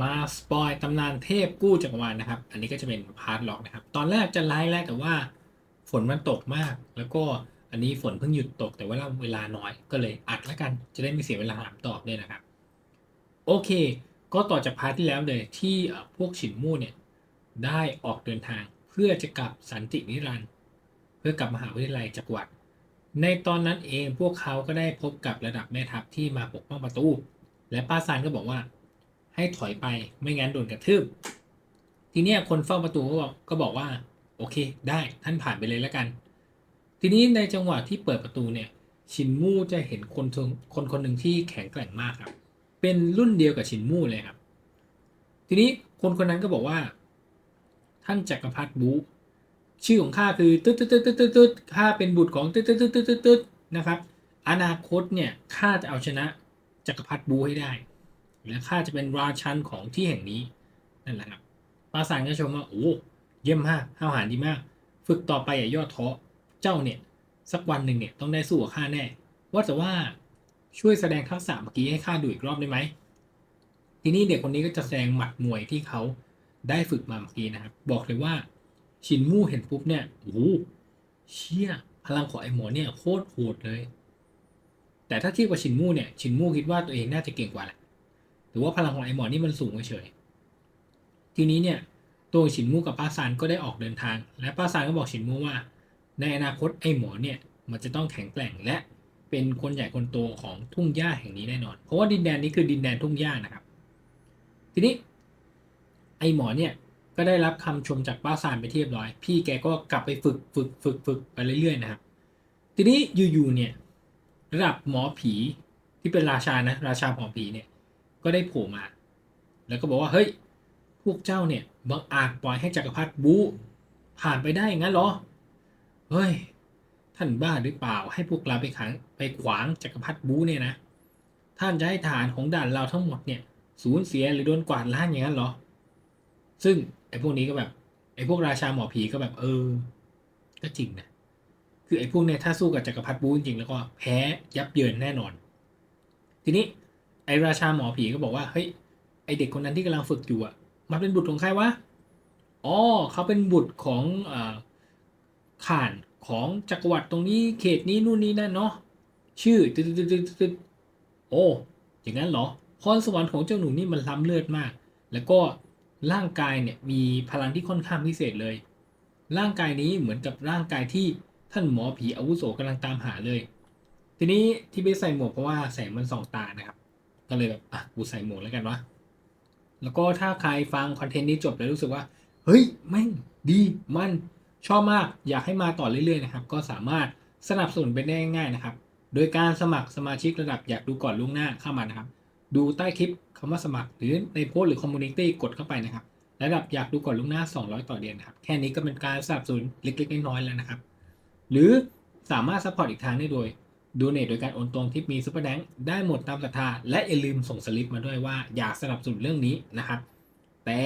มาสปอยตำนานเทพกู้จักรวาลนะครับ อันนี้ก็จะเป็นพาร์ทล็อกนะครับ ตอนแรกจะไลฟ์แล้วแต่ว่าฝนมันตกมาก แล้วก็อันนี้ฝนเพิ่งหยุดตกแต่ว่าเวลาน้อยก็เลยอัดแล้วกันจะได้ไม่เสียเวลาถามตอบด้วยนะครับ โอเค ก็ต่อจากพาร์ทที่แล้วเลยที่พวกฉินมู่เนี่ยได้ออกเดินทางเพื่อจะกลับสันตินิรันด์เพื่อกลับมหาวิทยาลัยจักรวรรดิในตอนนั้นเองพวกเขาก็ได้พบกับระดับแม่ทัพที่มาปกป้องประตู และป้าซานก็บอกว่า ให้ถอยไปไม่งั้นโดนกระทืบ ทีนี้คนเฝ้าประตูก็บอกก็บอกว่า โอเค ได้ท่านผ่านไปเลยแล้วกัน ทีนี้ในจังหวะที่เปิดประตูเนี่ย ชินมู่จะเห็นคนคนคนคนหนึ่งที่แข็งแกร่งมากครับ เป็นรุ่นเดียวกับชินมู่เลยครับ ทีนี้คนคนนั้นก็บอกว่า ท่านจักรพรรดิบูชื่อของข้าคือตึ๊ดตึ๊ดตึ๊ดตึ๊ดตึ๊ดตึ๊ดข้าเป็นบุตรของตืดตึ๊ดตึ๊ดตึ๊ดตึ๊ดตึ๊ดนะครับ อนาคตเนี่ยข้าจะเอาชนะจักรพรรดิบูให้ได้ และข้าจะเป็นราชันของที่แห่งนี้นั่นแหละครับปราสาทก็ชมว่าโอ้เยี่ยมมากห้าวหาญดีมาก ฝึกต่อไปอย่าย่อท้อเจ้าเนี่ย สักวันหนึ่งเนี่ยต้องได้สู้กับข้าแน่ ว่าแต่ว่าช่วยแสดงทักษะเมื่อกี้ให้ข้าดูอีกรอบได้ไหมทีนี้เด็กคนนี้ก็จะแสดงหมัดมวยที่เขาได้ฝึกมาเมื่อกี้นะครับ บอกเลยว่า ชินมู่เห็นปุ๊บเนี่ยโอ้เชี่ยพลังของไอ้หมอเนี่ยโคตรโหดเลย แต่ถ้าเทียบกับชินมู่เนี่ยชินมู่คิดว่าตัวเองน่าจะเก่งกว่าแหละ หรือว่าพลังของไอหมอนี่มันสูงเฉยทีนี้เนี่ยตัวชินมู่กับป้าซานก็ได้ออกเดินทาง และป้าซานก็บอกชินมู่ว่า ในอนาคตไอหมอเนี่ยมันจะต้องแข็งแกร่งและเป็นคนใหญ่คนโตของทุ่งหญ้าแห่งนี้แน่นอน เพราะว่าดินแดนนี้คือดินแดนทุ่งหญ้านะครับ ทีนี้ไอหมอเนี่ยก็ได้รับคำชมจากป้าซานไปเรียบร้อย พี่แกก็กลับไปฝึกฝึกฝึกฝึกไปเรื่อยๆนะครับ ทีนี้อยู่ๆเนี่ยระดับหมอผีที่เป็นราชานะราชาหมอผีเนี่ย ก็ได้โผล่มา แล้วก็บอกว่าเฮ้ย พวกเจ้าเนี่ยบังอาจปล่อยให้จักรพรรดิบูผ่านไปได้งั้นเหรอ เฮ้ย ท่านบ้าหรือเปล่าให้พวกเราไปขังไปขวางจักรพรรดิบูเนี่ยนะ ท่านจะให้ทหารของด่านเราทั้งหมดเนี่ยสูญเสียหรือโดนกวาดล้างอย่างนั้นเหรอ ซึ่งไอ้พวกนี้ก็แบบไอ้พวกราชาหมอผีก็แบบเออ ก็จริงนะ คือไอ้พวกเนี่ยถ้าสู้กับจักรพรรดิบูจริงๆแล้วก็แพ้ยับเยินแน่นอน ทีนี้ ไอราชาหมอผีก็บอกว่าเฮ้ยไอเด็กคนนั้นที่กำลังฝึกอยู่อะมันเป็นบุตรของใครวะอ๋อเขาเป็นบุตรของอ่าข่านของจักรวรรดิตรงนี้เขตนี้นู่นนี่นั่นเนาะชื่อตึ๊ดตึ๊ดตึ๊ดตึ๊ดโอ้อย่างนั้นเหรอพรสวรรค์ของเจ้าหนูนี่มันล้ำเลิศมาก แล้วก็ร่างกายเนี่ยมีพลังที่ค่อนข้างพิเศษเลย ร่างกายนี้เหมือนกับร่างกายที่ท่านหมอผีอาวุโสกำลังตามหาเลย ทีนี้ที่ไม่ใส่หมวกเพราะว่าแสงมันส่องตานะครับ ก็เลยแบบอะกูใส่หมวกแล้วกันวะแล้วก็ถ้าใครฟังคอนเทนต์นี้จบแล้วรู้สึกว่า เฮ้ยแม่งดีมันชอบมากอยากให้มาต่อเรื่อยๆนะครับ ก็สามารถสนับสนุนเป็นได้ง่ายๆนะครับ โดยการสมัครสมาชิกระดับอยากดูก่อนล่วงหน้าเข้ามานะครับ ดูใต้คลิปคำว่าสมัครหรือในโพสหรือคอมมูนิตี้กดเข้าไปนะครับ ระดับอยากดูก่อนล่วงหน้า 200 ต่อเดือนนะครับ แค่นี้ก็เป็นการสนับสนุนเล็กๆน้อยๆแล้วนะครับ หรือสามารถซัพพอร์ตอีกทางได้โดย ดูเนทโดยการโอนตรงที่มีซุปเปอร์แดงได้หมดตามศรัทธาและอย่าลืมส่งสลิปมาด้วยว่าอยากสนับสนุนเรื่องนี้นะครับ แต่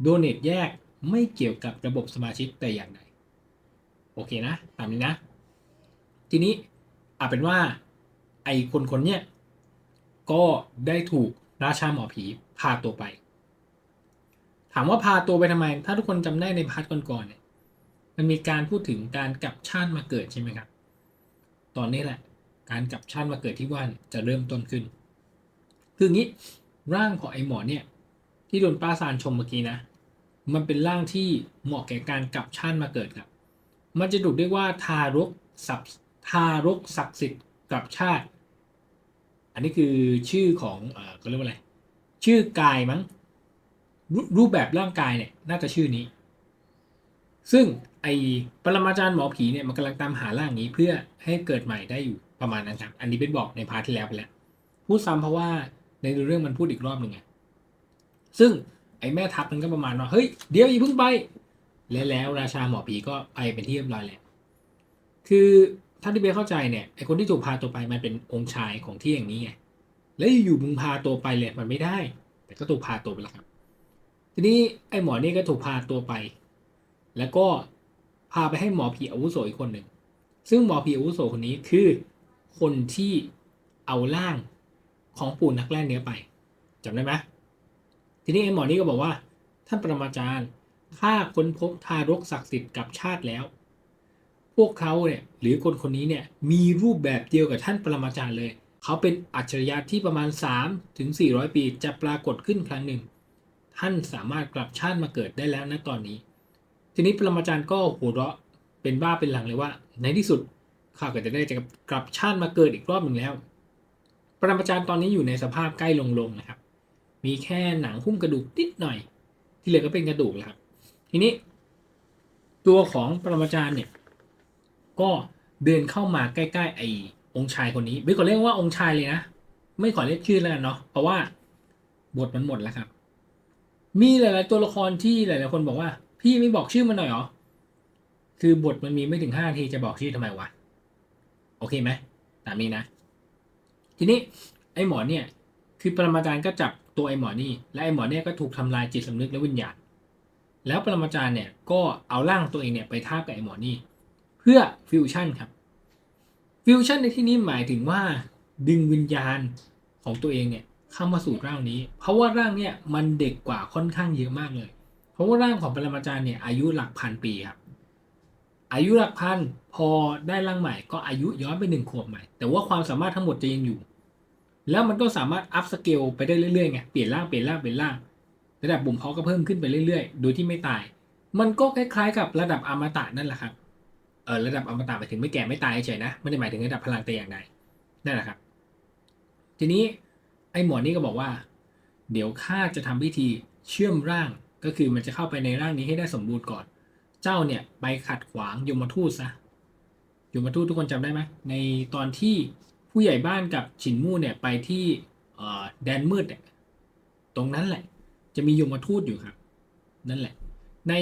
โดเนทแยกไม่เกี่ยวกับระบบสมาชิกแต่อย่างใดโอเคนะ ตามนี้นะ ทีนี้อาเป็นว่าไอคนคนเนี้ยก็ได้ถูกราชาหมอผีพาตัวไป ถามว่าพาตัวไปทำไม ถ้าทุกคนจำได้ในพาร์ทก่อนๆเนี่ยมันมีการพูดถึงการกลับชาติมาเกิดใช่ไหมครับ ตอนนี้แหละ การกลับชาติมาเกิดที่ว่านจะเริ่มต้นขึ้น คืองี้ร่างของไอหมอเนี่ย ที่โดนป้าซานชมเมื่อกี้นะ มันเป็นร่างที่เหมาะแก่การกลับชาติมาเกิดครับ มันจะถูกเรียกว่าทารกศักดิ์ทารกศักดิ์สิทธิ์กลับชาติ อันนี้คือชื่อของเอ่อเขาเรียกว่าอะไร ชื่อกายมั้งรรูปแบบร่างกายเนี่ยน่าจะชื่อนี้ ซึ่ง ไอปรมาจารย์หมอผีเนี่ยมันกำลังตามหาร่างนี้เพื่อให้เกิดใหม่ได้อยู่ประมาณนั้นครับ อันนี้เป็นบอกในพาร์ทที่แล้วไปแล้ว พูดซ้ำเพราะว่าในเรื่องมันพูดอีกรอบหนึ่งไงซึ่งไอ้แม่ทัพมันก็ประมาณว่าเฮ้ยเดี๋ยวอย่าเพิ่งไป และแล้วราชาหมอผีก็ไปเป็นที่เรียบร้อยแล้วคือถ้าที่เบสเข้าใจเนี่ยไอ้คนที่ถูกพาตัวไปมันเป็นองค์ชายของที่อย่างนี้ไงแล้วอยู่มึงพาตัวไปเลยมันไม่ได้ แต่ก็ถูกพาตัวไปแล้วครับ ทีนี้ไอ้หมอนี่ก็ถูกพาตัวไป แล้วก็ พาไปให้หมอผีอาวุโสอีกคนหนึ่ง ซึ่งหมอผีอาวุโสคนนี้คือคนที่เอาร่างของปู่นักแล่เนื้อไปจำได้ไหมทีนี้ไอ้หมอนี่ก็บอกว่า ท่านปรมาจารย์ข้าค้นพบทารกศักดิ์สิทธิ์กับชาติแล้ว พวกเขาเนี่ยหรือคนคนนี้เนี่ยมีรูปแบบเดียวกับท่านปรมาจารย์เลย เขาเป็นอัจฉริยะที่ประมาณ 3 ถึง 400 ปีจะปรากฏขึ้นครั้งหนึ่ง ท่านสามารถกลับชาติมาเกิดได้แล้วนะตอนนี้ ทีนี้ปรมาจารย์ก็หัวเราะเป็นบ้าเป็นหลังเลยว่า ในที่สุดข้าก็จะได้จะกลับชาติมาเกิดอีกรอบหนึ่งแล้ว ปรมาจารย์ตอนนี้อยู่ในสภาพใกล้ลงลงนะครับ มีแค่หนังหุ้มกระดูกนิดหน่อย ที่เหลือก็เป็นกระดูกแล้วครับ ทีนี้ ตัวของปรมาจารย์เนี่ย ก็เดินเข้ามาใกล้ๆไอ้องค์ชายคนนี้ไม่ขอเรียกว่าองค์ชายเลยนะไม่ขอเรียกชื่อแล้วกันเนาะเพราะว่าบทมันหมดแล้วครับ มีหลาย ๆ ตัวละครที่หลาย ๆ คนบอกว่า พี่ไม่บอกชื่อมันหน่อยหรอ คือบทมันมีไม่ถึงห้านาทีจะบอกชื่อทำไมวะ โอเคไหมตามนี้นะ ทีนี้ไอ้หมอเนี่ย คือปรมาจารย์ก็จับตัวไอ้หมอนี่ และไอ้หมอเนี่ยก็ถูกทำลายจิตสำนึกและวิญญาณ แล้วปรมาจารย์เนี่ยก็เอาร่างตัวเองเนี่ยไปทาบกับไอ้หมอนี่ เพื่อฟิวชั่นครับ ฟิวชั่นในที่นี้หมายถึงว่า ดึงวิญญาณของตัวเองเนี่ยเข้ามาสู่ร่างนี้ เพราะว่าร่างเนี่ยมันเด็กกว่าค่อนข้างเยอะมากเลย เพราะว่าร่างของปรมาจารย์เนี่ยอายุหลักพันปีครับ อายุหลักพันพอได้ร่างใหม่ก็อายุย้อนไปหนึ่งขวบใหม่ แต่ว่าความสามารถทั้งหมดจะยังอยู่ แล้วมันก็สามารถอัพสเกลไปได้เรื่อยๆไงเปลี่ยนร่างเปลี่ยนร่างเปลี่ยนร่างระดับบุ่มเพาะก็เพิ่มขึ้นไปเรื่อยๆ โดยที่ไม่ตาย มันก็คล้ายๆกับระดับอมตะนั่นแหละครับ เออระดับอมตะหมายถึงไม่แก่ไม่ตายเฉยๆนะ ไม่ได้หมายถึงระดับพลังแต่อย่างใด นั่นแหละครับ ทีนี้ไอ้หมอนี่ก็บอกว่า เดี๋ยวข้าจะทำพิธีเชื่อมร่าง ก็คือมันจะเข้าไปในร่างนี้ให้ได้สมบูรณ์ก่อน เจ้าเนี่ยไปขัดขวางยมทูตซะยมทูตทุกคนจำได้ไหมในตอนที่ผู้ใหญ่บ้านกับฉินมู่เนี่ยไปที่แดนมืดเนี่ยตรงนั้นแหละ จะมียมทูตอยู่ครับ นั่นแหละ ใน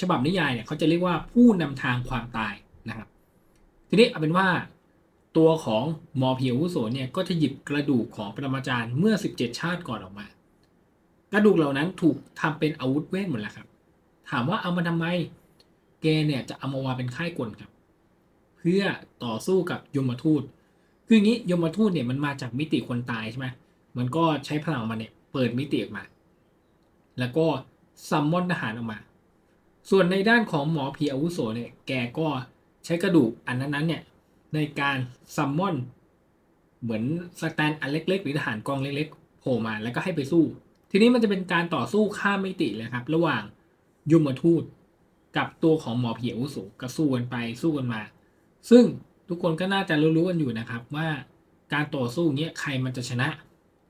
ฉบับนิยายเนี่ยเขาจะเรียกว่าผู้นำทางความตายนะครับ ทีนี้เอาเป็นว่าตัวของมอเพียววุโสเนี่ยก็จะหยิบกระดูกของปรมาจารย์เมื่อ 17 ชาติก่อนออกมา กระดูกเหล่านั้นถูกทำเป็นอาวุธเวทหมดแล้วครับ ถามว่าเอามาทำไมแกเนี่ยจะเอามาวางเป็นค่ายกลครับ เพื่อต่อสู้กับยมทูต คืออย่างนี้ยมทูตเนี่ยมันมาจากมิติคนตายใช่ไหมมันก็ใช้พลังมันเนี่ยเปิดมิติออกมา แล้วก็ซัมมอนทหารออกมา ส่วนในด้านของหมอผีอาวุโสเนี่ยแกก็ใช้กระดูกอันนั้นๆเนี่ยในการซัมมอนเหมือนสแตนอันเล็กๆ หรือทหารกองเล็กๆโผล่มาแล้วก็ให้ไปสู้ ทีนี้มันจะเป็นการต่อสู้ข้ามมิติเลยครับ ระหว่างยมทูตกับตัวของหมอผีอาวุโสก็สู้กันไปสู้กันมา ซึ่งทุกคนก็น่าจะรู้ๆกันอยู่นะครับว่าการต่อสู้เนี้ยใครมันจะชนะ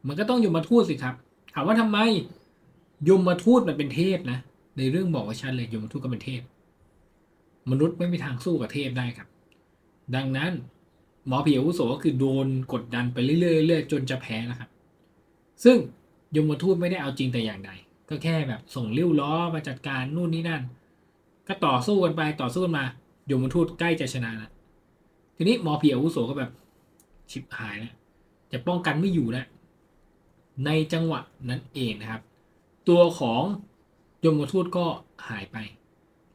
มันก็ต้องยมทูตสิครับ ถามว่าทำไมยมทูตมันเป็นเทพนะ ในเรื่องบอกไว้ชัดเลยยมทูตก็เป็นเทพ มนุษย์ไม่มีทางสู้กับเทพได้ครับ ดังนั้นหมอผีอาวุโสก็คือโดนกดดันไปเรื่อยๆเรื่อยๆจนจะแพ้นะครับ ซึ่ง ยมทูตไม่ได้เอาจริงแต่อย่างใด ก็แค่แบบส่งเลี้ยวล้อมาจัดการนู่นนี่นั่น ก็ต่อสู้กันไปต่อสู้กันมา ยมทูตใกล้จะชนะแล้วทีนี้หมอผีอาวุโสก็แบบชิบหายแล้วจะป้องกันไม่อยู่แล้วในจังหวะนั้นเองนะครับ ตัวของยมทูตก็หายไป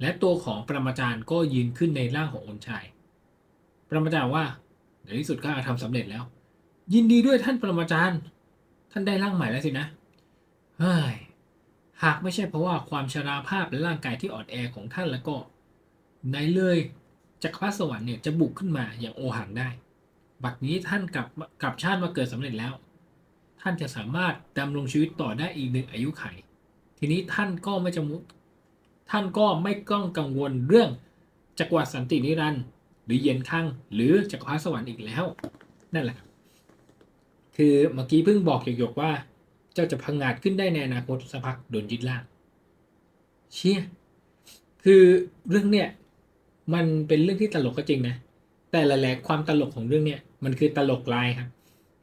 และตัวของปรมาจารย์ก็ยืนขึ้นในร่างขององค์ชาย ปรมาจารย์ว่าในที่สุดข้าทำสำเร็จแล้ว ยินดีด้วยท่านปรมาจารย์ ท่านได้ร่างใหม่แล้วสินะ เฮ้ย หากไม่ใช่เพราะว่าความชราภาพและร่างกายที่อ่อนแอของท่านแล้วก็ไหนเลยจักรพรรดิสวรรค์เนี่ยจะบุกขึ้นมาอย่างโอหังได้ บัดนี้ท่านกลับกลับชาติมาเกิดสำเร็จแล้ว ท่านจะสามารถดำรงชีวิตต่อได้อีกหนึ่งอายุไข ทีนี้ท่านก็ไม่จมุท่านก็ไม่ต้องกังวลเรื่องจักรวรรดิสันตินิรันดร์หรือเย็นข้างหรือจักรพรรดิสวรรค์อีกแล้ว นั่นแหละ คือเมื่อกี้เพิ่งบอกหยกๆว่า เจ้าจะพังงาดขึ้นได้ในอนาคตสักพักโดนยึดล่างเชี่ยคือเรื่องเนี่ยมันเป็นเรื่องที่ตลกก็จริงนะ แต่ละแหลกความตลกของเรื่องเนี่ยมันคือตลกลายครับ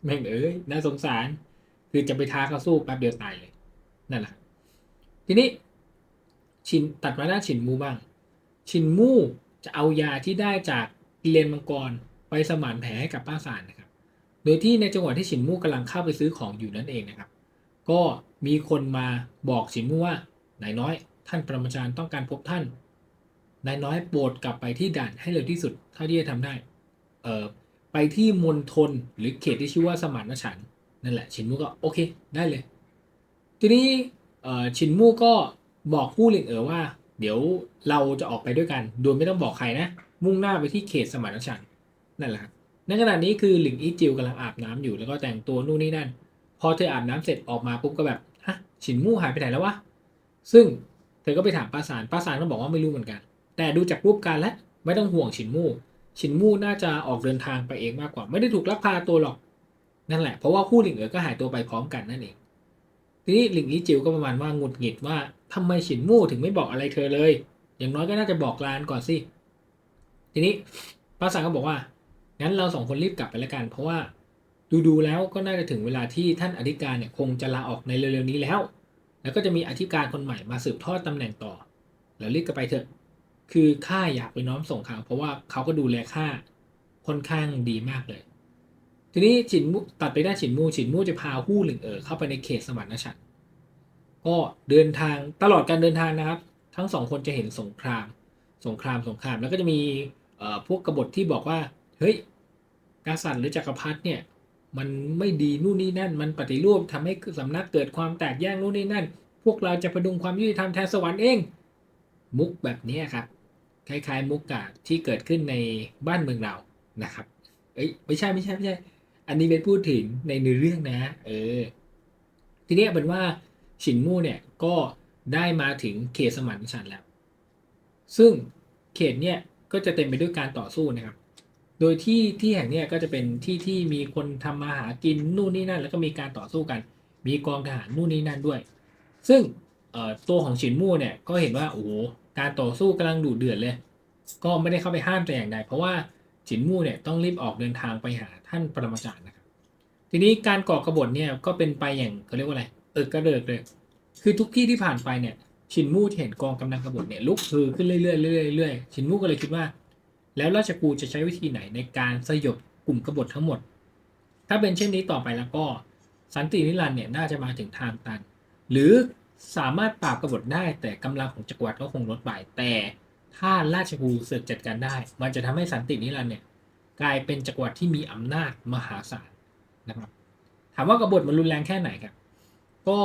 แม่งเอ้ยน่าสงสาร คือจะไปท้าเขาสู้แป๊บเดียวตายเลยนั่นแหละทีนี้ชินตัดมาหน้าชินมูบ้าง ชินมูจะเอายาที่ได้จากกิเลนมังกรไปสมานแผลให้กับป้าสารนะครับ โดยที่ในจังหวะที่ฉินมู่กำลังเข้าไปซื้อของอยู่นั่นเองนะครับ ก็มีคนมาบอกฉินมู่ว่านายน้อย ท่านปรมาจารย์ต้องการพบท่านนายน้อยโปรดกลับไปที่ด่านให้เร็วที่สุดเท่าที่จะทำได้ เออไปที่มณฑลหรือเขตที่ชื่อว่าสมานฉันนั่นแหละฉินมู่ก็โอเคได้เลย ทีนี้ชินมู่ก็บอกฮู้หลิงเอ๋อว่า เดี๋ยวเราจะออกไปด้วยกัน โดยไม่ต้องบอกใครนะ มุ่งหน้าไปที่เขตสมานฉันนั่นแหละในขณะนี้คือหลิงอีจิวกำลังอาบน้ำอยู่แล้วก็แต่งตัวนู่นนี่นั่น พอเธออาบน้ำเสร็จออกมาปุ๊บก็แบบฮะชินมู่หายไปไหนแล้ววะซึ่งเธอก็ไปถามป้าสารป้าสารก็บอกว่าไม่รู้เหมือนกัน แต่ดูจากรูปการแล้วไม่ต้องห่วงชินมู่ชินมู่น่าจะออกเดินทางไปเองมากกว่า ไม่ได้ถูกลักพาตัวหรอกนั่นแหละเพราะว่าคู่หลิงเอ๋อก็หายตัวไปพร้อมกันนั่นเองทีนี้หลิงอีจิวก็ประมาณว่าหงุดหงิดว่าทำไมฉินมู่ถึงไม่บอกอะไรเธอเลย อย่างน้อยก็น่าจะบอกลานก่อนสิทีนี้ป้าสังก็บอกว่างั้นเราสองคนรีบกลับไปแล้วกัน เพราะว่า ดูดูๆแล้วก็น่าจะถึงเวลาที่ท่านอธิการเนี่ยคงจะลาออกในเร็วๆนี้แล้ว แล้วก็จะมีอธิการคนใหม่มาสืบทอดตำแหน่งต่อ แล้วรีบกลับไปเถอะ คือข้าอยากไปน้อมส่งเขาเพราะว่าเขาก็ดูแลข้าค่อนข้างดีมากเลย ทีนี้ฉินมู่ตัดไปได้ฉินมู่ฉินมู่จะพาฮู้หลิงเอ๋อเข้าไปในเขตสมรรถฉันท์ก็เดินทางตลอดการเดินทางนะครับ ทั้งสองคนจะเห็นสงคราม สงครามสงครามแล้วก็จะมีพวกกบฏที่บอกว่าเฮ้ยกษัตริย์หรือจักรพรรดิเนี่ย มันไม่ดีนู่นนี่นั่น มันปฏิรูปทำให้สำนักเกิดความแตกแยกนู่นนี่นั่น พวกเราจะประดุงความยุติธรรมแทนสวรรค์เอง มุกแบบนี้ครับคล้ายๆ มุกกะที่เกิดขึ้นในบ้านเมืองเรานะครับ เอ้ยไม่ใช่ไม่ใช่ไม่ใช่ อันนี้เป็นพูดถึงในเนื้อเรื่องนะ เออ ทีนี้เป็นว่าฉินมู่เนี่ยก็ได้มาถึงเขตสมานฉันแล้ว ซึ่งเขตเนี่ยก็จะเต็มไปด้วยการต่อสู้นะครับ โดยที่ที่แห่งนี้ก็จะเป็นที่ที่มีคนทำมาหากินนู่นนี่นั่น แล้วก็มีการต่อสู้กัน มีกองทหารนู่นนี่นั่นด้วย ซึ่งตัวของฉินมู่เนี่ยก็เห็นว่าโอ้โหการต่อสู้กำลังดุเดือดเลย ก็ไม่ได้เข้าไปห้ามแต่อย่างใดเพราะว่าฉินมู่เนี่ยต้องรีบออกเดินทางไปหาท่านปรมาจารย์นะครับ ทีนี้การก่อกบฏเนี่ยก็เป็นไปอย่างเขาเรียกว่าอะไรเออกระเดิกเลย คือทุกที่ที่ผ่านไปเนี่ยชินมู่เห็นกองกำลังกบฏเนี่ยลุกฮือขึ้นเรื่อยๆเรื่อยๆเรื่อยๆชินมู่ก็เลยคิดว่า แล้วราชกูจะใช้วิธีไหนในการสยบกลุ่มกบฏทั้งหมด ถ้าเป็นเช่นนี้ต่อไปแล้วก็สันตินิรันดร์เนี่ยน่าจะมาถึงทางตัน หรือสามารถปราบกบฏได้แต่กำลังของจักรวรรดิก็คงลดไปแต่ถ้าราชกูเสือกจัดการได้ มันจะทำให้สันตินิรันดร์เนี่ยกลายเป็นจักรวรรดิที่มีอำนาจมหาศาลนะครับ ถามว่ากบฏมันรุนแรงแค่ไหนครับ ก็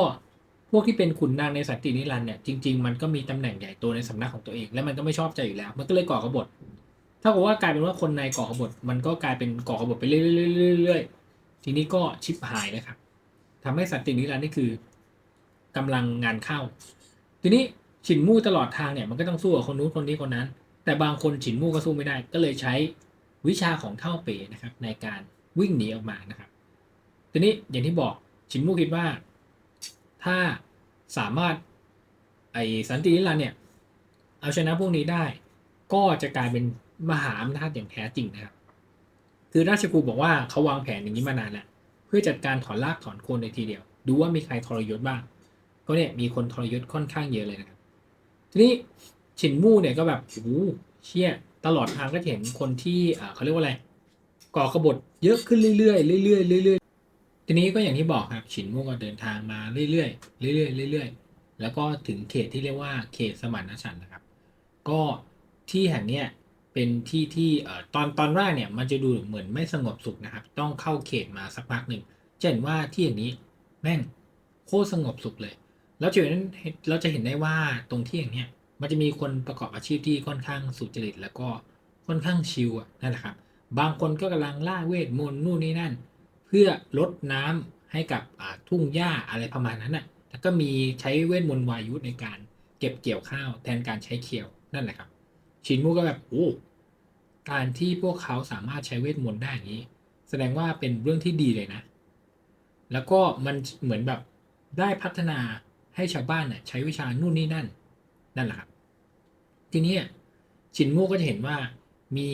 พวกที่เป็นขุนนางในสันตินิรันดร์เนี่ยจริง ๆ มันก็มีตำแหน่งใหญ่โตในสำนักของตัวเอง และมันก็ไม่ชอบใจอยู่แล้ว มันก็เลยก่อกบฏ ถ้ากับว่ากลายเป็นว่าคนในก่อกบฏมันก็กลายเป็นก่อกบฏไปเรื่อยๆๆทีนี้ก็ชิบหายนะครับทำให้สันตินิรันดร์นี่คือกำลังงานเข้า ทีนี้ฉินมู่ตลอดทางเนี่ยมันก็ต้องสู้กับคนนู้นคนนี้คนนั้น แต่บางคนฉินมู่ก็สู้ไม่ได้ ก็เลยใช้วิชาของเท่าเป๋นะครับ ในการวิ่งหนีออกมานะครับ ทีนี้อย่างที่บอกชินมู่คิดว่า ถ้าสามารถไอสันตินิรันดร์เนี่ย เอาชนะพวกนี้ได้ ก็จะกลายเป็น มหาอำนาจอย่างแท้จริงนะครับ คือราชกูบอกว่าเขาวางแผนอย่างนี้มานานแล้วเพื่อจัดการถอนรากถอนโคนในทีเดียว ดูว่ามีใครทรยศบ้าง ก็เนี่ยมีคนทรยศค่อนข้างเยอะเลยนะครับ ทีนี้ฉินมู่เนี่ยก็แบบโอ้เชี่ยตลอดทางก็เห็นคนที่เขาเรียกว่าอะไรก่อกบฏเยอะขึ้นเรื่อยๆเรื่อยๆเรื่อยๆทีนี้ก็อย่างที่บอกครับฉินมู่ก็เดินทางมาเรื่อยๆเรื่อยๆเรื่อยๆแล้วก็ถึงเขตที่เรียกว่าเขตสมานฉันท์นะครับ ก็ที่แห่งเนี้ย เป็นที่ที่ตอนตอนแรกเนี่ยมันจะดูเหมือนไม่สงบสุขนะครับ ต้องเข้าเขตมาสักพักหนึ่งจะเห็นว่าที่อย่างนี้แม่งโคตรสงบสุขเลย แล้วจะเห็นเราจะเห็นได้ว่าตรงที่อย่างเนี้ยมันจะมีคนประกอบอาชีพที่ค่อนข้างสุจริต แล้วก็ค่อนข้างชิลนั่นแหละครับ บางคนก็กำลังล่าเวทมนต์นู่นนี่นั่น เพื่อลดน้ำให้กับทุ่งหญ้าอะไรประมาณนั้นน่ะแล้วก็มีใช้เวทมนต์วายุในการเก็บเกี่ยวข้าวแทนการใช้เคียวนั่นแหละครับ ชินมูก็แบบโอ้การที่พวกเขาสามารถใช้เวทมนต์ได้อย่างนี้ แสดงว่าเป็นเรื่องที่ดีเลยนะ แล้วก็มันเหมือนแบบได้พัฒนาให้ชาวบ้านน่ะใช้วิชานู่นนี่นั่น นั่นแหละครับ ทีนี้ชินมูก็จะเห็นว่ามี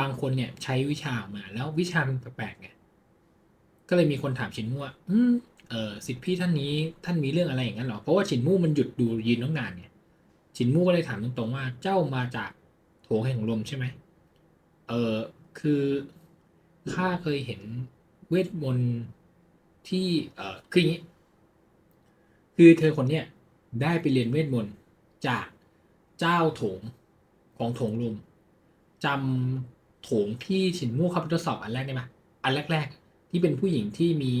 บางคนเนี่ยใช้วิชาออกมา แล้ววิชามันแปลกๆไงก็เลยมีคนถามชินมูว่า อืมเออสิทธิพี่ท่านนี้ท่านมีเรื่องอะไรอย่างนั้นหรอ เพราะว่าชินมูมันหยุดดูยืนตั้งนานเนี่ย ชินมู่ก็เลยถามตรงๆว่าเจ้ามาจากโถงแห่งลมใช่ไหมเออคือข้าเคยเห็นเวทมนต์ที่เออคืออย่างนี้ คือเธอคนเนี้ยได้ไปเรียนเวทมนต์จากเจ้าโถงของโถงลมจำโถงที่ชินมู่เข้าไปทดสอบอันแรกได้ไหมอันแรก ๆ ที่เป็นผู้หญิงที่มี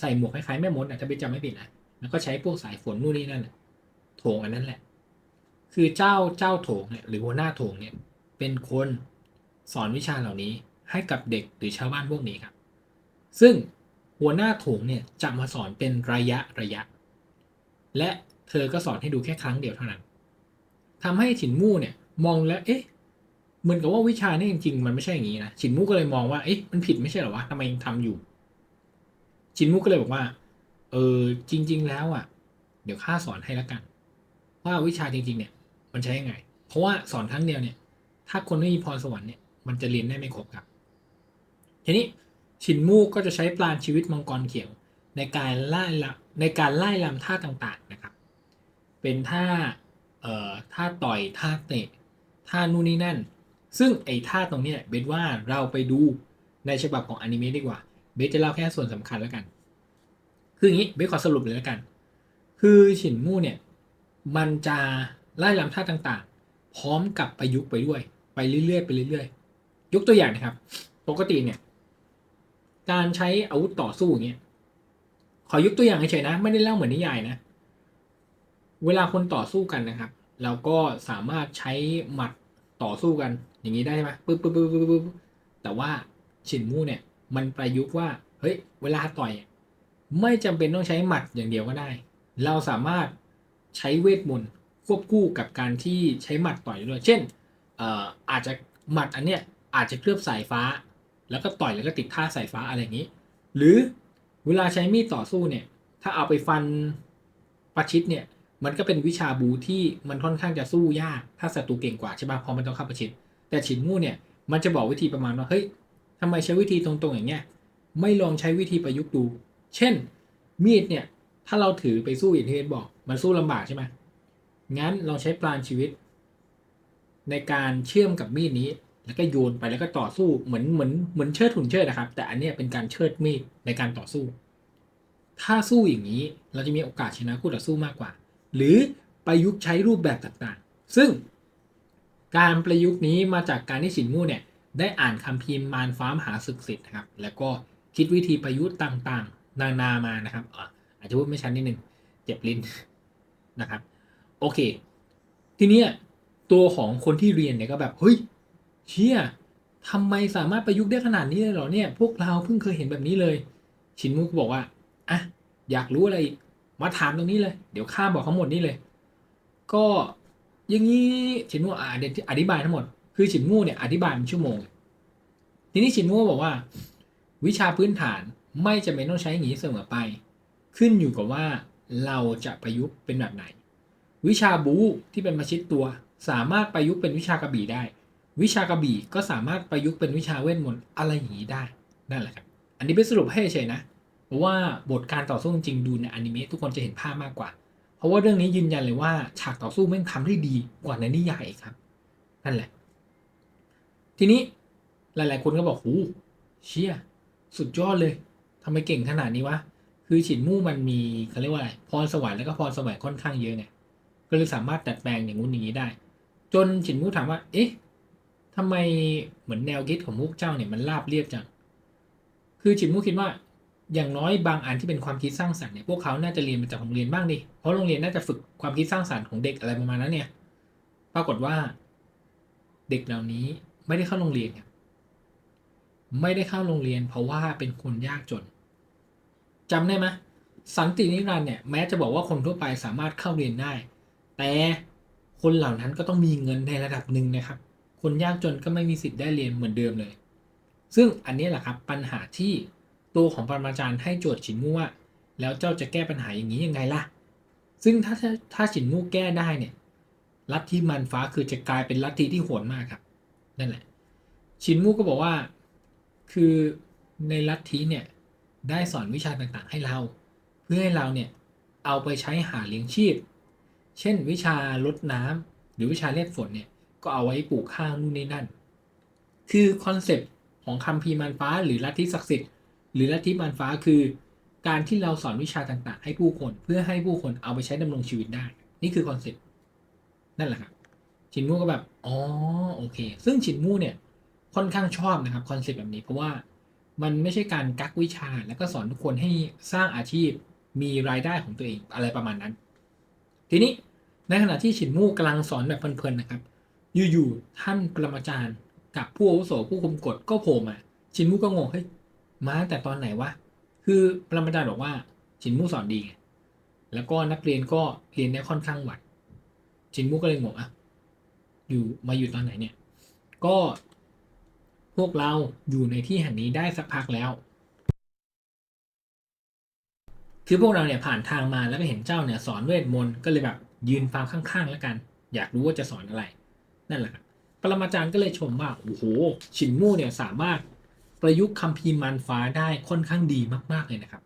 ใส่หมวกคล้ายๆแม่มดอะถ้าไปจำไม่ผิดนะแล้วก็ใช้พวกสายฝนนู่นนี่นั่นโถงอันนั้นแหละ คือเจ้าเจ้าโถงเนี่ยหรือหัวหน้าโถงเนี่ยเป็นคนสอนวิชาเหล่านี้ให้กับเด็กหรือชาวบ้านพวกนี้ครับ ซึ่งหัวหน้าโถงเนี่ยจะมาสอนเป็นระยะระยะ และเธอก็สอนให้ดูแค่ครั้งเดียวเท่านั้นทำให้ฉินมู่เนี่ยมองแล้วเอ๊ะเหมือนกับว่าวิชานี่จริงๆมันไม่ใช่อย่างนี้นะฉินมู่ก็เลยมองว่าเอ๊ะมันผิดไม่ใช่หรอวะทำไมยังทำอยู่ ฉินมู่ก็เลยบอกว่าเออจริง ๆ แล้วอะ เดี๋ยวข้าสอนให้ละกัน ว่าวิชาจริง ๆ เนี่ย มันใช้ยังไง เพราะว่าสอนครั้งเดียวเนี่ย ถ้าคนไม่มีพรสวรรค์เนี่ยมันจะเรียนได้ไม่ครบครับ ทีนี้ฉินมู่ก็จะใช้ปราณชีวิตมังกรเขียว ในการไล่ละในการไล่ลำท่าต่างๆนะครับ เป็นท่าเอ่อท่าต่อยท่าเตะท่านู่นนี่นั่น ซึ่งไอ้ท่าตรงเนี้ยเบสว่าเราไปดูในฉบับของอนิเมะดีกว่า เบสจะเล่าแค่ส่วนสำคัญแล้วกัน คืออย่างนี้เบสขอสรุปเลยแล้วกัน คือฉินมู่เนี่ยมันจะ ไล่ลำท่าต่างๆ พร้อมกับประยุกต์ไปด้วย ไปเรื่อยๆไปเรื่อยๆ ยกตัวอย่างนะครับ ปกติเนี่ย การใช้อาวุธต่อสู้อย่างเงี้ยขอยกตัวอย่างเฉยๆนะ ไม่ได้เล่าเหมือนนิยายนะ เวลาคนต่อสู้กันนะครับ เราก็สามารถใช้หมัดต่อสู้กัน อย่างนี้ได้ไหมปึ๊บปึ๊บปึ๊บปึ๊บปึ๊บแต่ว่าฉินมู่เนี่ย มันประยุกต์ว่า เฮ้ย เวลาต่อย ไม่จำเป็นต้องใช้หมัดอย่างเดียวก็ได้ เราสามารถใช้เวทมนต์ ควบคู่กับการที่ใช้หมัดต่อยด้วย เช่นเอ่ออาจจะหมัดอันเนี้ยอาจจะเคลือบสายฟ้า แล้วก็ต่อยแล้วก็ติดท่าสายฟ้าอะไรอย่างนี้ หรือเวลาใช้มีดต่อสู้เนี่ย ถ้าเอาไปฟันประชิดเนี่ย มันก็เป็นวิชาบูที่มันค่อนข้างจะสู้ยาก ถ้าศัตรูเก่งกว่าใช่ป่ะพอมันต้องเข้าประชิด แต่ฉินมู่เนี่ย มันจะบอกวิธีประมาณว่า เฮ้ยทำไมใช้วิธีตรงๆอย่างเงี้ย ไม่ลองใช้วิธีประยุกต์ดู เช่น มีดเนี่ย ถ้าเราถือไปสู้อย่างที่เอ็บอก มันสู้ลำบากใช่ไหม งั้นลองใช้ปราณชีวิต ในการเชื่อมกับมีดนี้ แล้วก็โยนไปแล้วก็ต่อสู้เหมือนเหมือนเหมือนเชิดหุ่นเชิดนะครับ แต่อันนี้เป็นการเชิดมีดในการต่อสู้ ถ้าสู้อย่างนี้เราจะมีโอกาสชนะคู่ต่อสู้มากกว่า หรือประยุกต์ใช้รูปแบบต่างๆ ซึ่งการประยุกต์นี้มาจากการที่ฉินมู่เนี่ยได้อ่านคัมภีร์มารฟ้ามหาศึกศิษย์นะครับ แล้วก็คิดวิธีประยุกต์ต่างๆ นานามานะครับอะอาจจะพูดไม่ชัดนิดนึง เจ็บลิ้นนะครับ โอเค ทีเนี้ยตัวของคนที่เรียนเนี่ยก็แบบเฮ้ยเชี่ยทำไมสามารถประยุกต์ได้ขนาดนี้เลยเหรอเนี่ย พวกเราเพิ่งเคยเห็นแบบนี้เลย ชินมุกบอกว่าอะอยากรู้อะไรอีกมาถามตรงนี้เลย เดี๋ยวข้าบอกทั้งหมดนี่เลย ก็อย่างนี้ชินมูอะเดี๋ยวอธิบายทั้งหมด คือชินมูเนี่ยอธิบายเป็นชั่วโมง ทีนี้ชินมูบอกว่า วิชาพื้นฐานไม่จำเป็นต้องใช้อย่างนี้เสมอไป ขึ้นอยู่กับว่าเราจะประยุกต์เป็นแบบไหน วิชาบูที่เป็นมาชิดตัว สามารถประยุกต์เป็นวิชากระบี่ได้ วิชากระบี่ก็สามารถประยุกต์เป็นวิชาเวทมนต์อะไรอย่างนี้ได้นั่นแหละครับ อันนี้เป็นสรุปให้เฉยนะ เพราะว่าบทการต่อสู้จริงดูในอนิเมะทุกคนจะเห็นภาพมากกว่า เพราะว่าเรื่องนี้ยืนยันเลยว่าฉากต่อสู้แม่งทำได้ดีกว่าในนิยายครับ นั่นแหละ ทีนี้หลาย ๆ คนก็บอกหูเชี่ยสุดยอดเลยทำไมเก่งขนาดนี้วะ คือฉินมู่มันมีเขาเรียกว่าอะไร พรสวรรค์แล้วก็พรสวรรค์ค่อนข้างเยอะเนี่ย ก็เลยสามารถดัดแปลงอย่างงู้นอย่างนี้ได้ จนฉินมู่ถามว่า เอ๊ะทำไมเหมือนแนวคิดของพวกเจ้าเนี่ยมันราบเรียบจัง คือฉินมู่คิดว่าอย่างน้อยบางอันที่เป็นความคิดสร้างสรรค์เนี่ยพวกเขาน่าจะเรียนมาจากโรงเรียนบ้างดิ เพราะโรงเรียนน่าจะฝึกความคิดสร้างสรรค์ของเด็กอะไรประมาณนั้นเนี่ย ปรากฏว่า เด็กเหล่านี้ไม่ได้เข้าโรงเรียนครับไม่ได้เข้าโรงเรียน เพราะว่าเป็นคนยากจนจำได้ไหมสันตินิรันดร์เนี่ยแม้จะบอกว่าคนทั่วไปสามารถเข้าเรียนได้ แต่คนเหล่านั้นก็ต้องมีเงินในระดับหนึ่งนะครับ คนยากจนก็ไม่มีสิทธิ์ได้เรียนเหมือนเดิมเลย ซึ่งอันนี้แหละครับปัญหาที่ตัวของปรมาจารย์ให้โจทย์ฉินมู่ว่า แล้วเจ้าจะแก้ปัญหาอย่างนี้ยังไงล่ะ ซึ่งถ้าถ้าฉินมู่แก้ได้เนี่ยลัทธิมันฟ้าคือจะกลายเป็นลัทธิที่โหดมากครับนั่นแหละ ชินมู่ก็บอกว่า คือในลัทธิเนี่ยได้สอนวิชาต่างๆ ให้เรา เพื่อให้เราเนี่ยเอาไปใช้หาเลี้ยงชีพ เช่น วิชาลดน้ำหรือวิชาเรียกฝนเนี่ยก็เอาไว้ปลูกข้าวนู่นนี่นั่น คือคอนเซปต์ของคัมภีร์มันฟ้า หรือลัทธิศักดิ์สิทธิ์หรือลัทธิมันฟ้าคือ การที่เราสอนวิชาต่างๆ ให้ผู้คนเพื่อให้ผู้คนเอาไปใช้ดำรงชีวิตได้ นี่คือคอนเซปต์นั่นแหละครับชินมู่ก็แบบอ๋อโอเค ซึ่งชินมู่เนี่ยค่อนข้างชอบนะครับคอนเซปต์แบบนี้เพราะว่ามันไม่ใช่การกักวิชาแล้วก็สอนทุกคนให้สร้างอาชีพมีรายได้ของตัวเองอะไรประมาณนั้น ทีนี้ ในขณะที่ฉินมู่กำลังสอนแบบเพลินๆนะครับ อยู่ๆท่านปรมาจารย์กับผู้อาวุโสผู้คุมกฎก็โผล่มาชินมู่ก็งงเฮ้ยมาแต่ตอนไหนวะคือปรมาจารย์บอกว่าชินมู่สอนดีไงแล้วก็นักเรียนก็เรียนได้ค่อนข้างไหวชินมู่ก็เลยงงอะอยู่มาอยู่ตอนไหนเนี่ย ก็พวกเราอยู่ในที่แห่งนี้ได้สักพักแล้ว คือพวกเราเนี่ยผ่านทางมาแล้วก็เห็นเจ้าเนี่ยสอนเวทมนต์ก็เลยแบบ ยืนฟังข้างๆแล้วกัน อยากรู้ว่าจะสอนอะไร นั่นแหละครับปรมาจารย์ก็เลยชมว่าโอ้โหฉินมู่เนี่ยสามารถประยุกต์คัมภีร์มันฟ้าได้ค่อนข้างดีมากๆเลยนะครับ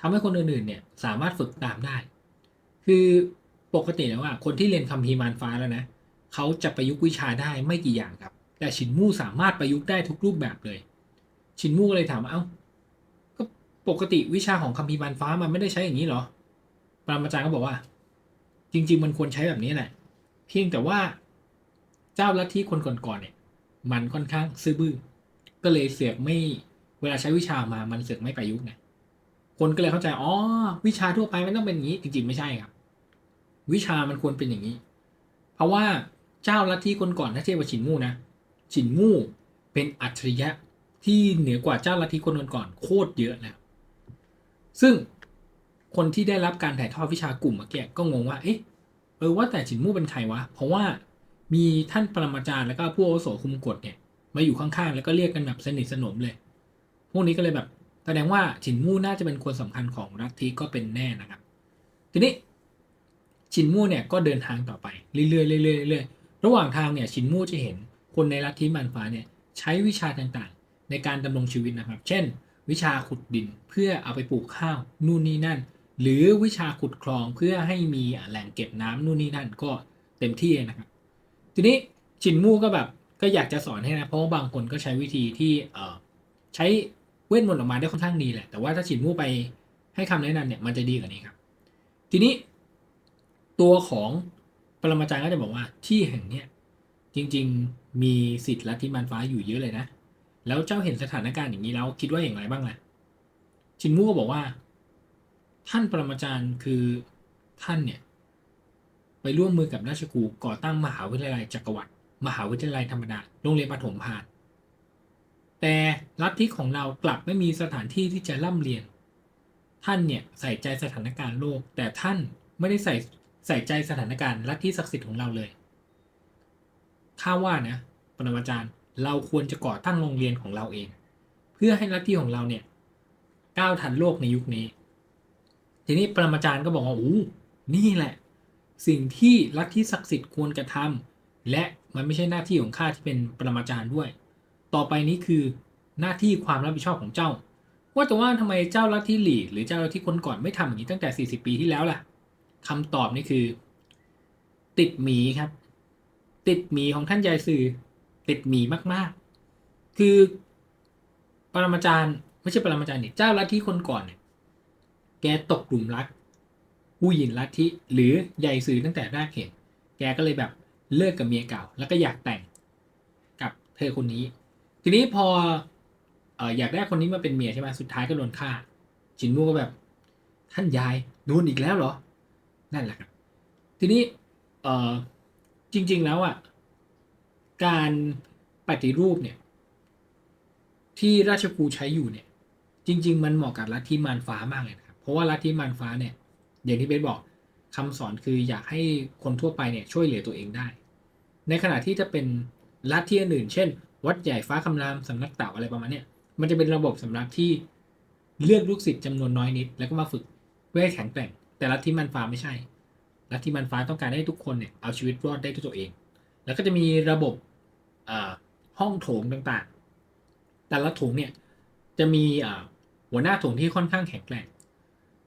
ทำให้คนอื่นๆเนี่ยสามารถฝึกตามได้ คือปกติแล้วว่าคนที่เรียนคัมภีร์มันฟ้าแล้วนะเขาจะประยุกต์วิชาได้ไม่กี่อย่างครับ แต่ฉินมู่สามารถประยุกต์ได้ทุกรูปแบบเลย ฉินมู่ก็เลยถามว่าเอ้าก็ปกติวิชาของคัมภีร์มันฟ้ามันไม่ได้ใช้อย่างนี้เหรอปรมาจารย์ก็บอกว่า จริง ๆ มันควรใช้แบบนี้แหละ เพียงแต่ว่าเจ้าลัทธิคนก่อนๆเนี่ย มันค่อนข้างซื่อบื้อ ก็เลยเสือกไม่เวลาใช้วิชามามันเสือกไม่ประยุกต์ไงคนก็เลยเข้าใจอ๋อวิชาทั่วไปมันต้องเป็นอย่างนี้ จริง ๆ ไม่ใช่ครับ วิชามันควรเป็นอย่างนี้ เพราะว่าเจ้าลัทธิคนก่อนถ้าเทียบกับฉินมู่นะฉินมู่เป็นอัจฉริยะที่เหนือกว่าเจ้าลัทธิคนก่อนๆโคตรเยอะแล้วซึ่ง คนที่ได้รับการถ่ายทอดวิชากลุ่มเมื่อกี้ก็งงว่า เอ๊ะ เออว่าแต่ฉินมู่เป็นใครวะ เพราะว่ามีท่านปรมาจารย์แล้วก็ผู้อาวุโสคุมกฎเนี่ย มาอยู่ข้างๆ แล้วก็เรียกกันแบบสนิทสนมเลย พวกนี้ก็เลยแบบ แสดงว่าฉินมู่น่าจะเป็นคนสำคัญของลัฐทธิก็เป็นแน่นะครับ ทีนี้ชินมู่เนี่ยก็เดินทางต่อไปเรื่อยๆเรื่อยๆเรื่อยๆ ระหว่างทางเนี่ยชินมู่จะเห็นคนในลัฐทธิมันฟ้าเนี่ยใช้วิชาต่างๆ ในการดำรงชีวิตนะครับ เช่น วิชาขุดดินเพื่อเอาไปปลูกข้าวนู่นนี่นั่น หรือวิชาขุดคลองเพื่อให้มีแหล่งเก็บน้ำนู่นนี่นั่นก็เต็มที่นะครับ ทีนี้ชินมู่ก็แบบก็อยากจะสอนให้นะ เพราะว่าบางคนก็ใช้วิธีที่เออใช้เวทมนต์ออกมาได้ค่อนข้างดีแหละ แต่ว่าถ้าชินมู่ไปให้คำแนะนำเนี่ยมันจะดีกว่านี้ครับ ทีนี้ตัวของปรมาจารย์ก็จะบอกว่าที่แห่งเนี้ยจริง ๆมีสิทธิ์ลัทธิมันฟ้าอยู่เยอะเลยนะ แล้วเจ้าเห็นสถานการณ์อย่างนี้แล้วคิดว่าอย่างไรบ้างล่ะชินมู่ก็บอกว่า ท่านปรมาจารย์คือท่านเนี่ยไปร่วมมือกับราชกูก่อตั้งมหาวิทยาลัยจักรวรรดิมหาวิทยาลัยธรรมดาโรงเรียนประถมพานแต่ลัทธิของเรากลับไม่มีสถานที่ที่จะร่ำเรียน ท่านเนี่ยใส่ใจสถานการณ์โลก แต่ท่านไม่ได้ใส่ใส่ใจสถานการณ์ลัทธิศักดิ์สิทธิ์ของเราเลยข้าว่านะปรมาจารย์เราควรจะก่อตั้งโรงเรียนของเราเอง เพื่อให้ลัทธิของเราเนี่ยก้าวทันโลกในยุคนี้ ทีนี้ปรมาจารย์ก็บอกว่าโอ้นี่แหละ สิ่งที่ลัทธิศักดิ์สิทธิ์ควรกระทำและมันไม่ใช่หน้าที่ของข้าที่เป็นปรมาจารย์ด้วย ต่อไปนี้คือหน้าที่ความรับผิดชอบของเจ้า ว่าแต่ว่าทำไมเจ้าลัทธิหลี่ หรือเจ้าลัทธิคนก่อนไม่ทำอย่างนี้ตั้งแต่ 40 ปีที่แล้วล่ะคำตอบนี่คือ ติดหมีครับ ติดหมีของท่านยายสื่อ ติดหมีมากๆ คือ ปรมาจารย์ไม่ใช่ปรมาจารย์นี่เจ้าลัทธิคนก่อนเนี่ย แกตกกลุ่มรัก ผู้หญิงลัทธิหรือใหญ่สื่อตั้งแต่แรกเห็น แกก็เลยแบบเลิกกับเมียเก่า แล้วก็อยากแต่งกับเธอคนนี้ ทีนี้พอเอออยากได้คนนี้มาเป็นเมียใช่ไหมสุดท้ายก็โดนฆ่าจินมู่ก็แบบ ท่านยายโดนอีกแล้วเหรอ นั่นแหละครับ ทีนี้เออจริง ๆแล้วอะการปฏิรูปเนี่ย ที่ราชกูใช้อยู่เนี่ย จริง ๆ มันเหมาะกับลัทธิมารฟ้ามากเลย เพราะว่าลัทธิมารฟ้าเนี่ยอย่างที่เบสบอกคำสอนคืออยากให้คนทั่วไปเนี่ยช่วยเหลือตัวเองได้ ในขณะที่จะเป็นลัทธิอื่นเช่น วัดใหญ่ฟ้าคำรามสำนักเต่าอะไรประมาณเนี้ยมันจะเป็นระบบสำหรับที่เลือกลูกศิษย์จำนวนน้อยนิด แล้วก็มาฝึกเพื่อให้แข็งแกร่ง แต่ลัทธิมันฟ้าไม่ใช่ลัทธิมันฟ้าต้องการให้ทุกคนเนี่ยเอาชีวิตรอดได้ด้วยตัวเอง แล้วก็จะมีระบบห้องโถงต่างๆ แต่ละโถงเนี่ยจะมีหัวหน้าโถงที่ค่อนข้างแข็งแกร่ง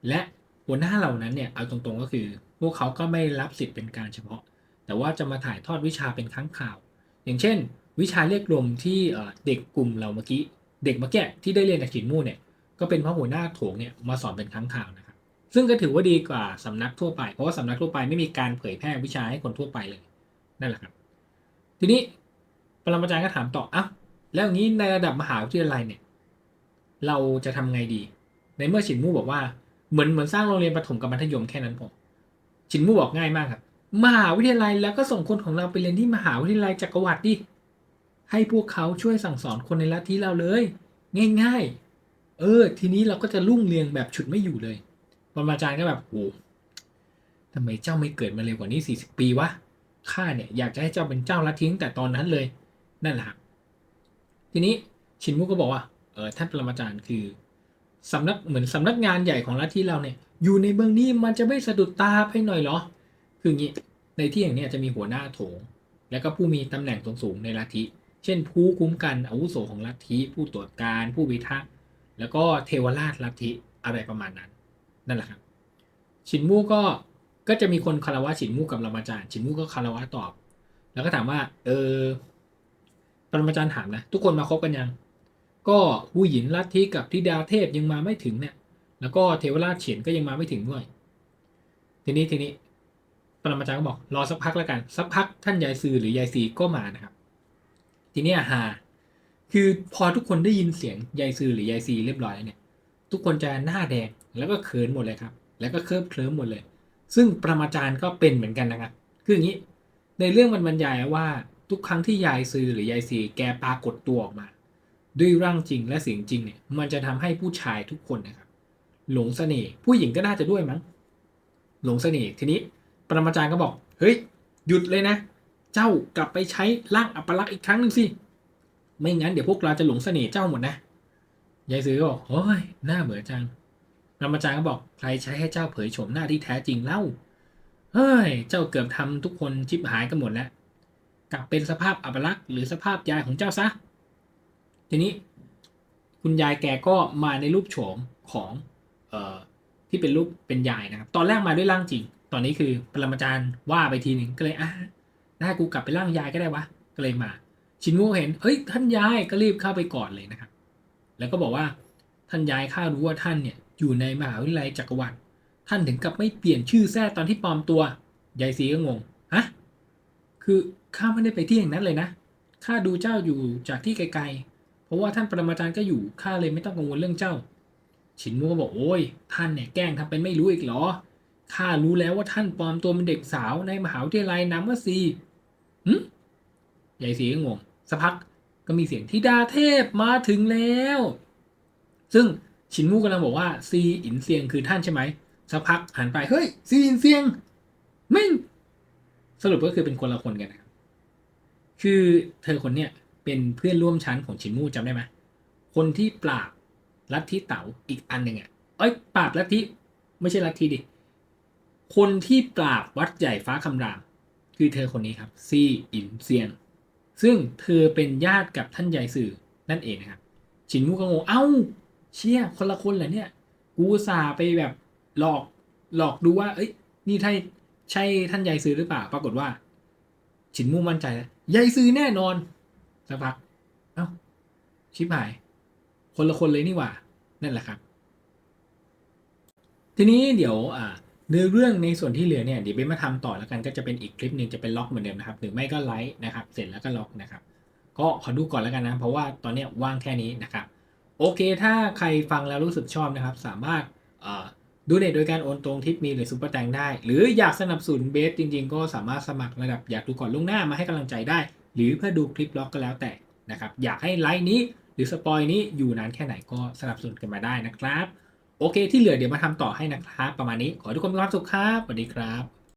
และหัวหน้าเหล่านั้นเนี่ยเอาตรงๆก็คือ พวกเขาก็ไม่รับสิทธิ์เป็นการเฉพาะ แต่ว่าจะมาถ่ายทอดวิชาเป็นครั้งข่าว อย่างเช่น วิชาเรียกรวมที่เด็กกลุ่มเราเมื่อกี้เด็กเมื่อกี้ที่ได้เรียนจากฉินมู่เนี่ยก็เป็นเพราะหัวหน้าโถงเนี่ยมาสอนเป็นครั้งข่าวนะครับซึ่งก็ถือว่าดีกว่าสำนักทั่วไป เพราะว่าสำนักทั่วไปไม่มีการเผยแพร่วิชาให้คนทั่วไปเลยนั่นแหละครับ ทีนี้ปรมาจารย์ก็ถามต่ออะแล้วอย่างนี้ในระดับมหาวิทยาลัยเนี่ย เราจะทำไงดี ในเมื่อฉินมู่บอกว่า เหมือนเหมือนสร้างโรงเรียนประถมกับมัธยมแค่นั้นพอชินมู่บอกง่ายมากครับมหาวิทยาลัยแล้วก็ส่งคนของเราไปเรียนที่มหาวิทยาลัยจักรวรรดิดิให้พวกเขาช่วยสั่งสอนคนในลัทธิเราเลย ง่าย ๆ เออ ทีนี้เราก็จะรุ่งเรืองแบบฉุดไม่อยู่เลยปรมาจารย์ก็แบบโอ้ทำไมเจ้าไม่เกิดมาเร็วกว่านี้สี่สิบปีวะข้าเนี่ยอยากจะให้เจ้าเป็นเจ้าลัทธิตั้งแต่ตอนนั้นเลยนั่นแหละทีนี้ชินมุกก็บอกว่าเออท่านปรมาจารย์คือ สำนักเหมือนสำนักงานใหญ่ของลัฐทธิเราเนี่ย อยู่ในเมืองนี้มันจะไม่สะดุดตาไปหน่อยเหรอ คืออย่างนี้ ในที่อย่างนี้จะมีหัวหน้าโถง แล้วก็ผู้มีตำแหน่งสูงในลัทธิ เช่น ผู้คุ้มกันอาวุโสของลัทธิ ผู้ตรวจการ ผู้พิทักษ์ แล้วก็เทวราชลัทธิอะไรประมาณนั้น นั่นแหละครับ ชินมูก็ ก็จะมีคนคารวะชินมูกับรามจารย์ ชินมูก็คารวะตอบ แล้วก็ถามว่า เออปรมาจารย์ถามนะ ทุกคนมาครบกันยัง ก็ผู้หญิงลัทธิกับทิดาเทพยังมาไม่ถึงเนี่ยแล้วก็เทวราชเฉียนก็ยังมาไม่ถึงด้วย ทีนี้ทีนี้ปรมาจารย์ก็บอกรอสักพักแล้วกัน สักพักท่านยายซือหรือยายซีก็มานะครับ ทีนี้ฮาคือพอทุกคนได้ยินเสียงยายซือหรือยายซีเรียบร้อยแล้วเนี่ย ทุกคนจะหน้าแดงแล้วก็เขินหมดเลยครับ แล้วก็เคลิบเคลิ้มหมดเลย ซึ่งปรมาจารย์ก็เป็นเหมือนกันนะครับคืออย่างนี้ ในเรื่องมันบรรยายว่าทุกครั้งที่ยายซือหรือยายซีแกปรากฏตัวออกมา ด้วยร่างจริงและเสียงจริงเนี่ยมันจะทำให้ผู้ชายทุกคนนะครับ หลงเสน่ห์ผู้หญิงก็น่าจะด้วยมั้งหลงเสน่ห์ทีนี้ปรมาจารย์ก็บอก เฮ้ย หยุดเลยนะ เจ้ากลับไปใช้ร่างอัปลักษณ์อีกครั้งหนึ่งสิไม่งั้นเดี๋ยวพวกเราจะหลงเสน่ห์เจ้าหมดนะยายซื้อก็บอกเฮ้ยหน้าเบื่อจังปรมาจารย์ก็บอกใครใช้ให้เจ้าเผยโฉมหน้าที่แท้จริงเล่าเฮ้ย เจ้าเกือบทำทุกคนชิบหายกันหมดแล้ว กลับเป็นสภาพอัปลักษณ์หรือสภาพยายของเจ้าซะ ทีนี้คุณยายแกก็มาในรูปโฉมของเอ่อที่เป็นรูปเป็นยายนะครับ ตอนแรกมาด้วยร่างจริง ตอนนี้คือปรมาจารย์ว่าไปทีหนึ่งก็เลยอะได้กูกลับไปร่างยายก็ได้วะก็เลยมา ชินมูเห็นเฮ้ยท่านยายก็รีบเข้าไปกอดเลยนะครับ แล้วก็บอกว่าท่านยายข้ารู้ว่าท่านเนี่ยอยู่ในมหาวิทยาลัยจักรวรรดิท่านถึงกับไม่เปลี่ยนชื่อแท้ตอนที่ปลอมตัวยายซีก็งงฮะคือข้าไม่ได้ไปที่อย่างนั้นเลยนะข้าดูเจ้าอยู่จากที่ไกลๆ ราะว่าท่านปรมาจารย์ก็อยู่ข้าเลยไม่ต้องกังวลเรื่องเจ้า ชินมูก็บอกโอ้ยท่านเนี่ยแกล้งทำเป็นไม่รู้อีกเหรอข้ารู้แล้วว่าท่านปลอมตัวเป็นเด็กสาวในมหาวิทยาลัยนามว่าซีหึยายซีก็งงสักพักก็มีเสียงทิดาเทพมาถึงแล้ว ซึ่งชินมูกำลังบอกว่าซีอินเซียงคือท่านใช่ไหมสักพักหันไปเฮ้ยซีอินเซียงไม่งสรุปก็คือเป็นคนละคนกันนะครับคือเธอคนเนี้ย เป็นเพื่อนร่วมชั้นของชินมูจำได้ไหมคนที่ปราบลัทธิเต๋าอีกอันหนึ่งอะเอ้ยปราบลัทธิไม่ใช่ลัทธิดิคนที่ปราบวัดใหญ่ฟ้าคำราม คือเธอคนนี้ครับซีอินเซียงซึ่งเธอเป็นญาติกับท่านใหญ่สื่อนั่นเองนะครับชินมูก็งงเอ้า เชี่ยคนละคนเหรอเนี่ย กูสาไปแบบหลอกหลอกดูว่า เอ้ย นี่ใช่ใช่ท่านใหญ่ซื้อหรือเปล่า ปรากฏว่า ชินมูมั่นใจแล้วใหญ่ซื้อแน่นอน สักพักเอ้าชิบหาย คนละคนเลยนี่หว่า นั่นแหละครับ ทีนี้เดี๋ยวอ่าเนื้อเรื่องในส่วนที่เหลือเนี่ยเดี๋ยวเบนมาทำต่อแล้วกันก็จะเป็นอีกคลิปหนึ่งจะเป็นล็อกเหมือนเดิมนะครับ หรือไม่ก็ไลค์นะครับ เสร็จแล้วก็ล็อกนะครับ ก็ขอดูก่อนแล้วกันนะเพราะว่าตอนเนี้ยว่างแค่นี้นะครับ โอเค ถ้าใครฟังแล้วรู้สึกชอบนะครับ สามารถดูเนตโดยการโอนตรงทิปมีหรือซุปเปอร์แตงได้ หรืออยากสนับสนุนเบสจริง ๆ ก็สามารถสมัครระดับอยากดูก่อนล่วงหน้ามาให้กำลังใจได้ หรือเพื่อดูคลิปล็อกก็แล้วแต่นะครับ อยากให้ไลค์นี้หรือสปอยนี้อยู่นานแค่ไหนก็สนับสนุนกันมาได้นะครับ โอเคที่เหลือเดี๋ยวมาทำต่อให้นะครับ ประมาณนี้ขอทุกคนมีความสุขครับสวัสดีครับ